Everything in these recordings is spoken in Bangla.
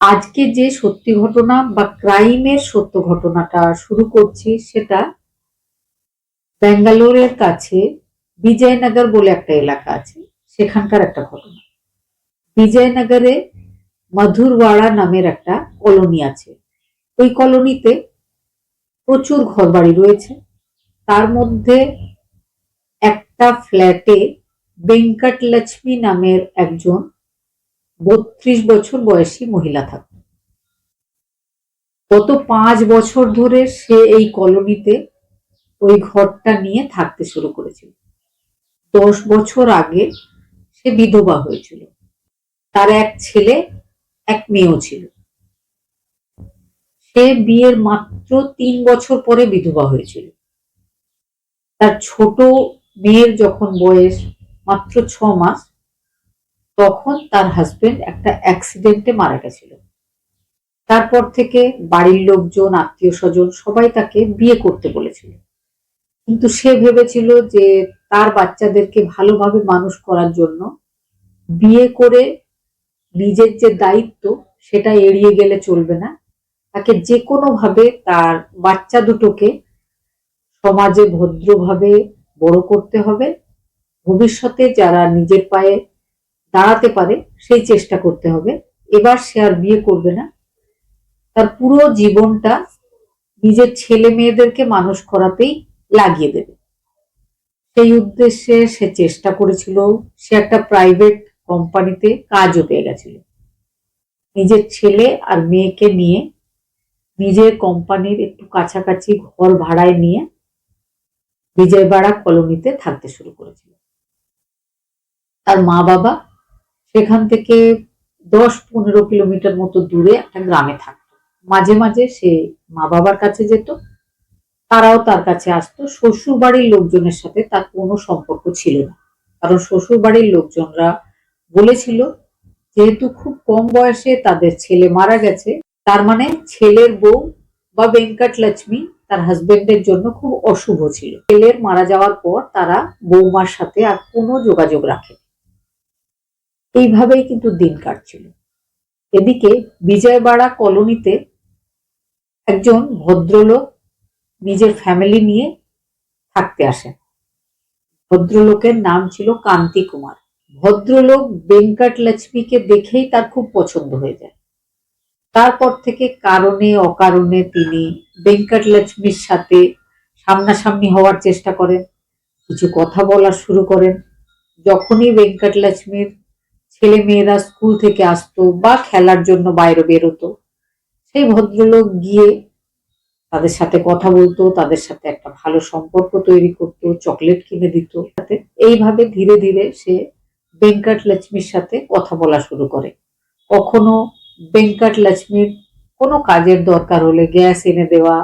আজকে যে সত্যি ঘটনা বা ক্রাইমের সত্য ঘটনাটা শুরু করছি সেটা ব্যাঙ্গালোরের কাছে বিজয়নগর বলে একটা এলাকা আছে, সেখানকার একটা ঘটনা। বিজয়নগরে মধুরওয়াড়া নামের একটা কলোনি আছে। ওই কলোনিতে প্রচুর ঘরবাড়ি রয়েছে। তার মধ্যে একটা ফ্ল্যাটে বেঙ্কট লক্ষ্মী নামের একজন বত্রিশ বছর বয়সী মহিলা থাকত। গত পাঁচ বছর ধরে সে এই কলোনিতে ওই ঘরটা নিয়ে থাকতে শুরু করেছিল। দশ বছর আগে সে বিধবা হয়েছিল। তার এক ছেলে, এক মেয়েও ছিল। সে বিয়ের মাত্র তিন বছর পরে বিধবা হয়েছিল। তার ছোট মেয়ের যখন বয়স মাত্র ছ মাস তখন তার হাজবেন্ড একটা অ্যাক্সিডেন্টে মারা গেছিল। তারপর থেকে বাড়ির লোকজন, আত্মীয় স্বজন সবাই তাকে বিয়ে করতে বলেছিল। কিন্তু সে ভেবেছিল যে তার বাচ্চাদেরকে ভালোভাবে মানুষ করার জন্য বিয়ে করে নিজের যে দায়িত্ব, সেটা এড়িয়ে গেলে চলবে না। তাকে যে কোনোভাবে তার বাচ্চা দুটোকে সমাজে ভদ্রভাবে বড় করতে হবে। ভবিষ্যতে যারা নিজের পায়ে দাঁড়াতে পারে, সেই চেষ্টা করতে হবে। এবার সে আর বিয়ে করবে না। তার পুরো জীবনটা নিজের ছেলে মেয়েদেরকে মানুষ করাতেই লাগিয়ে দেবে। সেই উদ্দেশ্যে সে চেষ্টা করেছিল, সে একটা প্রাইভেট কোম্পানিতে কাজও পেয়ে গেছিল। নিজের ছেলে আর মেয়েকে নিয়ে, নিজের কোম্পানির একটু কাছাকাছি ঘর ভাড়ায় নিয়ে বিজয়বাড়া কলোনিতে থাকতে শুরু করেছিল। তার মা বাবা সেখান থেকে দশ পনেরো কিলোমিটার মতো দূরে একটা গ্রামে থাকতো। মাঝে মাঝে সে মা বাবার কাছে যেত, তারাও তার কাছে আসতো। শ্বশুর বাড়ির লোকজনের সাথে তার কোনো সম্পর্ক ছিল না। কারণ শ্বশুর বাড়ির লোকজনরা বলেছিল, যেহেতু খুব কম বয়সে তাদের ছেলে মারা গেছে, তার মানে ছেলের বউ বা বেঙ্কট লক্ষ্মী তার হাজবেন্ডের জন্য খুব অশুভ ছিল। ছেলের মারা যাওয়ার পর তারা বৌমার সাথে আর কোনো যোগাযোগ রাখে এইভাবেই কিন্তু দিন কাটছিল। এদিকে বিজয়বাড়া কলোনিতে একজন ভদ্রলোক নিজের ফ্যামিলি নিয়ে থাকতে আসেন। ভদ্রলোকের নাম ছিল কান্তি কুমার। ভদ্রলোক বেঙ্কট লক্ষ্মীকে দেখেই তার খুব পছন্দ হয়ে যায়। তারপর থেকে কারণে, অকারণে তিনি বেঙ্কট লক্ষ্মীর সাথে সামনাসামনি হওয়ার চেষ্টা করেন, কিছু কথা বলা শুরু করেন। যখনই বেঙ্কট লক্ষ্মীর ছেলে মেয়েরা স্কুল থেকে আসতো বা খেলার জন্য বাইরে বেরোতো। সেই ভদ্রলোক গিয়ে তাদের সাথে কথা বলতো, তাদের সাথে একটা ভালো সম্পর্ক তৈরি করতো চকলেট কিনে দিত। এইভাবে ধীরে ধীরে সে বেঙ্কট লক্ষ্মীর সাথে কথা বলা শুরু করে। কখনো বেঙ্কট লক্ষ্মীর কোনো কাজের দরকার হলে গ্যাস এনে দেওয়া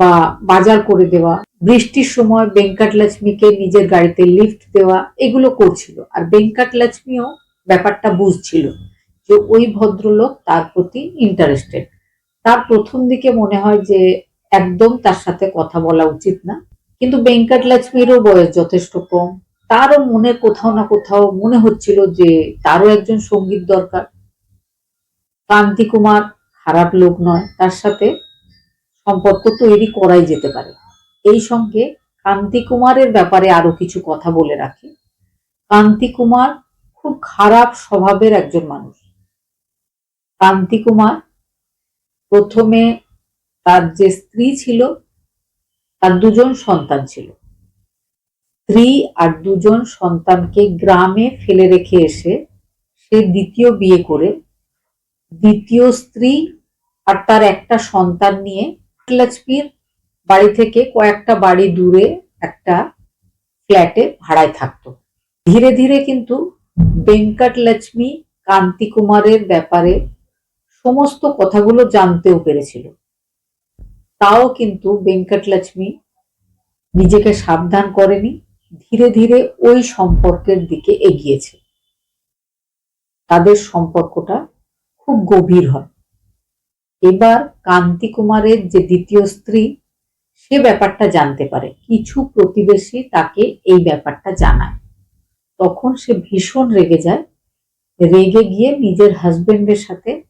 বা বাজার করে দেওয়া, বৃষ্টির সময় বেঙ্কট লক্ষ্মীকে নিজের গাড়িতে লিফট দেওয়া, এগুলো করছিল। আর বেঙ্কট লক্ষ্মীও ব্যাপারটা বুঝছিল যে ওই ভদ্রলোক তার প্রতি ইন্টারেস্টেড তার প্রথম দিকে মনে হয় যে একদম তার সাথে কথা বলা উচিত না, কিন্তু বেঙ্কট লক্ষ্মীরও বয়স যথেষ্ট কম। তারও মনে কোথাও না কোথাও মনে হচ্ছিল যে তারও একজন সংগীত দরকার। কান্তি কুমার খারাপ লোক নয়, তার সাথে সম্পর্ক তৈরি করাই যেতে পারে। এই সঙ্গে কান্তি কুমারের ব্যাপারে আরও কিছু কথা বলে রাখি। কান্তি কুমার খুব খারাপ স্বভাবের একজন মানুষ। কান্তি কুমার প্রথমে তার যে স্ত্রী ছিল, তার দুজন সন্তান ছিল। স্ত্রী আর দুজন সন্তানকে গ্রামে ফেলে রেখে এসে সে দ্বিতীয় বিয়ে করে, দ্বিতীয় স্ত্রী আর তার একটা সন্তান নিয়ে লক্ষ্মীর বাড়ি থেকে কয়েকটা বাড়ি দূরে একটা ফ্ল্যাটে ভাড়ায় থাকতো। ধীরে ধীরে কিন্তু বেঙ্কট লক্ষ্মী কান্তি কুমারের ব্যাপারে সমস্ত কথাগুলো জানতেও পেরেছিল। তাও কিন্তু বেঙ্কট লক্ষ্মী নিজেকে সাবধান করেনি, ধীরে ধীরে ওই সম্পর্কের দিকে এগিয়েছে। তাদের সম্পর্কটা খুব গভীর হয়। এবার কান্তি কুমারের যে দ্বিতীয় স্ত্রী, সে ব্যাপারটা জানতে পারে। কিছু প্রতিবেশী তাকে এই ব্যাপারটা জানায়। তখন সে ভীষণ রেগে যায়। রেগে গিয়ে নিজের হাজবেন্ডের সাথে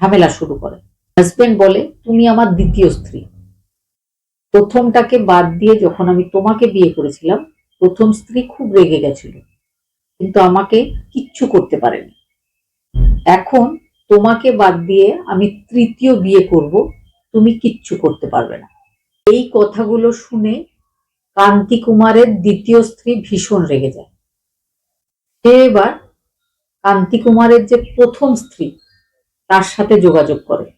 ঝামেলা শুরু করে। হাজবেন্ড বলে, তুমি আমার দ্বিতীয় স্ত্রী। প্রথমটাকে বাদ দিয়ে যখন আমি তোমাকে বিয়ে করেছিলাম, প্রথম স্ত্রী খুব রেগে গেছিল। কিন্তু আমাকে কিচ্ছু করতে পারেনি। এখন তোমাকে বাদ দিয়ে আমি তৃতীয় বিয়ে করব, তুমি কিচ্ছু করতে পারবে না। এই কথাগুলো শুনে কান্তি কুমারের দ্বিতীয় স্ত্রী ভীষণ রেগে যায়। সে এবার কান্তি কুমারের যে প্রথম স্ত্রী, তার সাথে যোগাযোগ করে।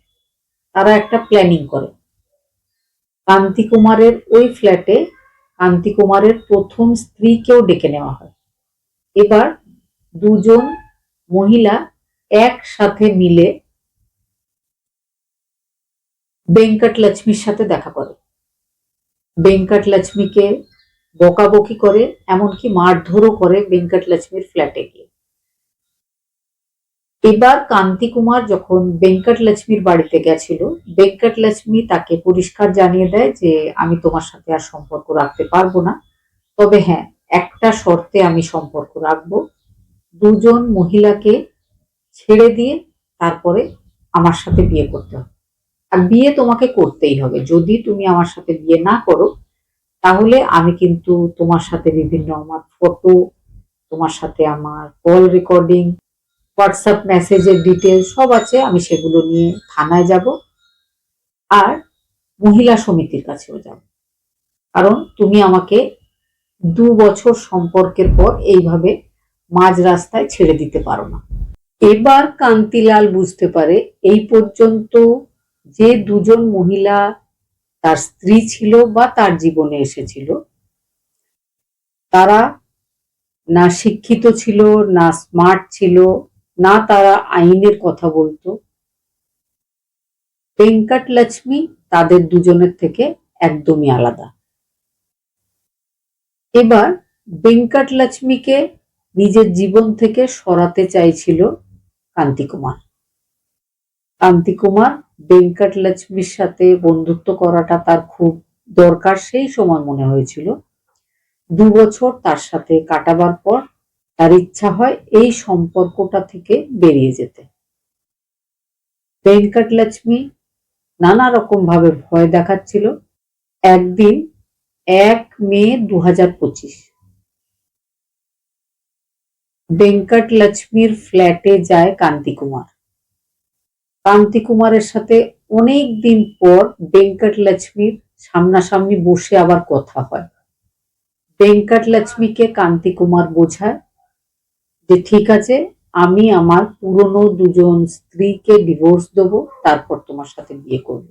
তারা একটা প্ল্যানিং করে। কান্তি কুমারের ওই ফ্ল্যাটে কান্তি কুমারের প্রথম স্ত্রীকেও ডেকে নেওয়া হয়। এবার দুজন মহিলা একসাথে মিলে বেঙ্কট লক্ষ্মীর সাথে দেখা করে। বেঙ্কট লক্ষ্মীকে বকাবকি করে, এমনকি মারধরও করে বেঙ্কট লক্ষ্মীর ফ্ল্যাটে গিয়ে। এবার কান্তি কুমার যখন বেঙ্কট লক্ষ্মীর বাড়িতে গেছিল বেঙ্কট লক্ষ্মী তাকে পরিষ্কার জানিয়ে দেয় যে, আমি তোমার সাথে আর সম্পর্ক রাখতে পারব না। তবে হ্যাঁ একটা শর্তে আমি সম্পর্ক রাখব। দুজন মহিলাকে ছেড়ে দিয়ে তারপরে আমার সাথে বিয়ে করতে হবে। আর বিয়ে তোমাকে করতেই হবে। যদি তুমি আমার সাথে বিয়ে না করো তাহলে আমি কিন্তু তোমার সাথে বিভিন্ন আমার ফটো তোমার সাথে আমার কল রেকর্ডিং হোয়াটসঅ্যাপ মেসেজের ডিটেলস সব আছে, আমি সেগুলো নিয়ে থানায় যাব আর মহিলা সমিতির কাছেও যাব। কারণ তুমি আমাকে দু বছর সম্পর্কের পর এইভাবে মাঝ রাস্তায় ছেড়ে দিতে পারো না। এবার কান্তিলাল বুঝতে পারে এই পর্যন্ত যে দুজন মহিলা তার স্ত্রী ছিল বা তার জীবনে এসেছিল। তারা না শিক্ষিত ছিল, না স্মার্ট ছিল, না তারা আইনের কথা বলতো। ভেঙ্কট লক্ষ্মী তাদের দুজনের থেকে একদমই আলাদা। এবার ভেঙ্কট লক্ষ্মীকে নিজের জীবন থেকে সরাতে চাইছিল কান্তি কুমার ভেঙ্কট লক্ষ্মীর সাথে বন্ধুত্ব করাটা তার খুব দরকার, সেই সময় মনে হয়েছিল। দু বছর তার সাথে কাটাবার পর তার ইচ্ছা হয় এই সম্পর্কটা থেকে বেরিয়ে যেতে। ভেঙ্কট লক্ষ্মী নানা রকম ভাবে ভয় দেখাচ্ছিল। একদিন এক মে দু হাজার পঁচিশ বেঙ্কট লক্ষ্মীর ফ্ল্যাটে যায় কান্তি কুমার। কান্তি কুমারের সাথে অনেক দিন পর বেঙ্কট লক্ষ্মীর সামনাসামনি বসে আবার কথা হয়। বেঙ্কট লক্ষ্মীকে কান্তি কুমার বোঝায় যে, ঠিক আছে, আমি আমার পুরনো দুজন স্ত্রীকে ডিভোর্স দেবো, তারপর তোমার সাথে বিয়ে করব।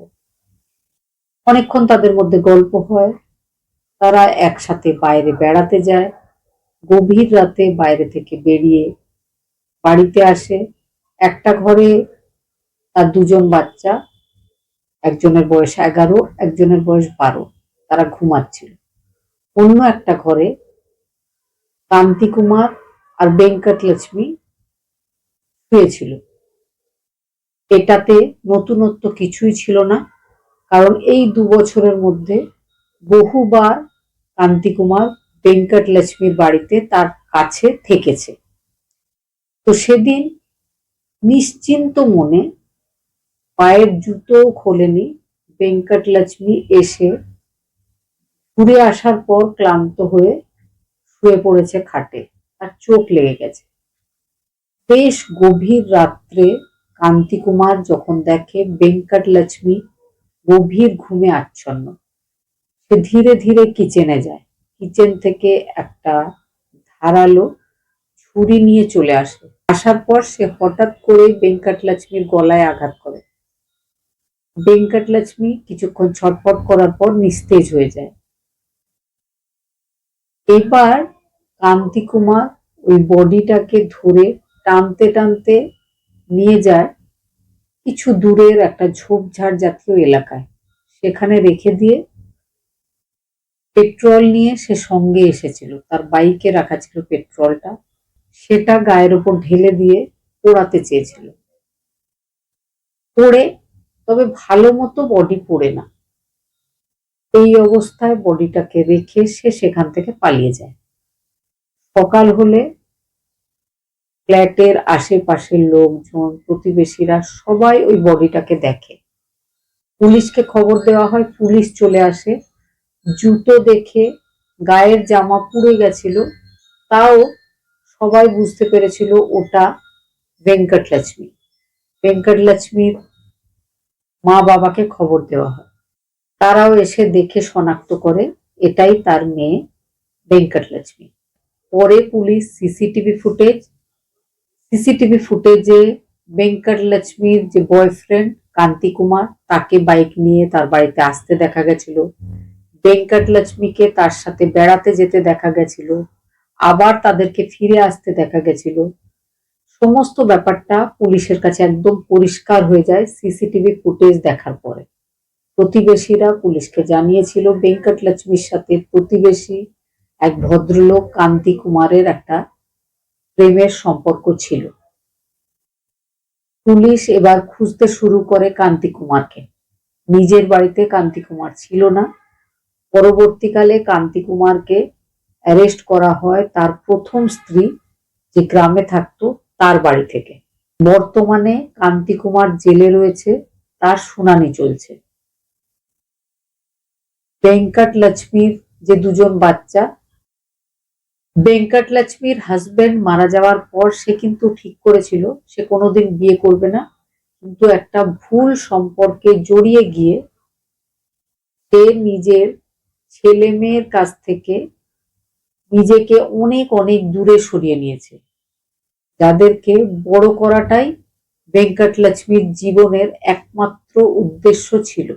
অনেকক্ষণ তাদের মধ্যে গল্প হয়। তারা একসাথে বাইরে বেড়াতে যায়, গভীর রাতে বাইরে থেকে বেরিয়ে বাড়িতে আসে। একটা ঘরে তার দুজন বাচ্চা, একজনের বয়স এগারো, একজনের বয়স বারো, তারা ঘুমাচ্ছিল। অন্য একটা ঘরে কান্তি কুমার আর বেঙ্কট লক্ষ্মী শুয়েছিল। এটাতে নতুনত্ব কিছুই ছিল না, কারণ এই দু বছরের মধ্যে বহুবার কান্তি কুমার বেঙ্কট লক্ষ্মীর বাড়িতে তার কাছে থেকেছে। তো সেদিন নিশ্চিন্ত মনে পায়ের জুতো খোলেনি। লক্ষ্মী এসে ঘুরে আসার পর ক্লান্ত হয়ে শুয়ে পড়েছে খাটে। আর চোখ লেগে গেছে। বেশ গভীর রাত্রে কান্তি কুমার যখন দেখে লক্ষ্মী গভীর ঘুমে আচ্ছন্ন। সে ধীরে ধীরে কিচেনে যায়। কিচেন থেকে একটা ধারালো ছুরি নিয়ে চলে আসে। আসার পর সে হঠাৎ করে লক্ষ্মীর গলায় আঘাত করে। বেঙ্কট লক্ষ্মী কিছুক্ষণ ছটফট করার পর নিস্তেজ হয়ে যায়। এবার কান্তি কুমার ওই বডিটাকে ধরে টানতে টানতে নিয়ে যায় কিছু দূরের একটা ঝোপঝাড় জাতীয় এলাকায়। সেখানে রেখে দিয়ে পেট্রোল নিয়ে সে সঙ্গে এসেছিল। তার বাইকে রাখা ছিল পেট্রোলটা। সেটা গায়ের ওপর ঢেলে দিয়ে পোড়াতে চেয়েছিল। পড়ে তবে ভালো মতো বডি পড়ে না। এই অবস্থায় বডিটাকে রেখে সে সেখান থেকে পালিয়ে যায়। সকাল হলে ফ্ল্যাটের আশেপাশের লোকজন, প্রতিবেশীরা সবাই ওই বডিটাকে দেখে। পুলিশকে খবর দেওয়া হয়, পুলিশ চলে আসে। জুতো দেখে গায়ের জামা পুড়ে গেছিল, তাও সবাই বুঝতে পেরেছিল ওটা ভেঙ্কটলক্ষ্মী। ভেঙ্কটলক্ষ্মীর মা বাবাকে খবর দেওয়া হয়। তারাও এসে দেখে শনাক্ত করে, এটাই তার মেয়ে ভেঙ্কটলক্ষ্মী। পরে পুলিশ সিসিটিভি ফুটেজ, সিসিটিভি ফুটেজে ভেঙ্কটলক্ষ্মীর যে বয়ফ্রেন্ড কান্তি কুমার, তাকে বাইক নিয়ে তার বাড়িতে আসতে দেখা গেছিল। ভেঙ্কটলক্ষ্মীকে তার সাথে বেড়াতে যেতে দেখা গেছিল। আবার তাদেরকে ফিরে আসতে দেখা গেছিল। সমস্ত ব্যাপারটা পুলিশের কাছে একদম পরিষ্কার হয়ে যায় সিসিটিভি ফুটেজ দেখার পরে। প্রতিবেশীরা পুলিশকে জানিয়েছিল বেঙ্কট লক্ষ্মীর সাথে প্রতিবেশী এক ভদ্রলোক কান্তি কুমারের একটা প্রেমের সম্পর্ক ছিল। পুলিশ এবার খুঁজতে শুরু করে কান্তি কুমারকে। নিজের বাড়িতে কান্তি কুমার ছিল না। পরবর্তীকালে কান্তি কুমারকে অ্যারেস্ট করা হয় তার প্রথম স্ত্রী যে গ্রামে থাকতো তার বাড়ি থেকে। বর্তমানে কান্তি কুমার জেলে রয়েছে, তার শুনানি চলছে। ভেঙ্কট লক্ষ্মীর যে দুজন বাচ্চা ভেঙ্কট লক্ষ্মীর হাজবেন্ড মারা যাওয়ার পর সে কিন্তু ঠিক করেছিল, সে কোনোদিন বিয়ে করবে না। কিন্তু একটা ভুল সম্পর্কে জড়িয়ে গিয়ে সে নিজের ছেলে মেয়ের কাছ থেকে নিজেকে অনেক অনেক দূরে সরিয়ে নিয়েছে। যাদেরকে বড় করাটাই ভেঙ্কটলক্ষ্মীর জীবনের একমাত্র উদ্দেশ্য ছিল।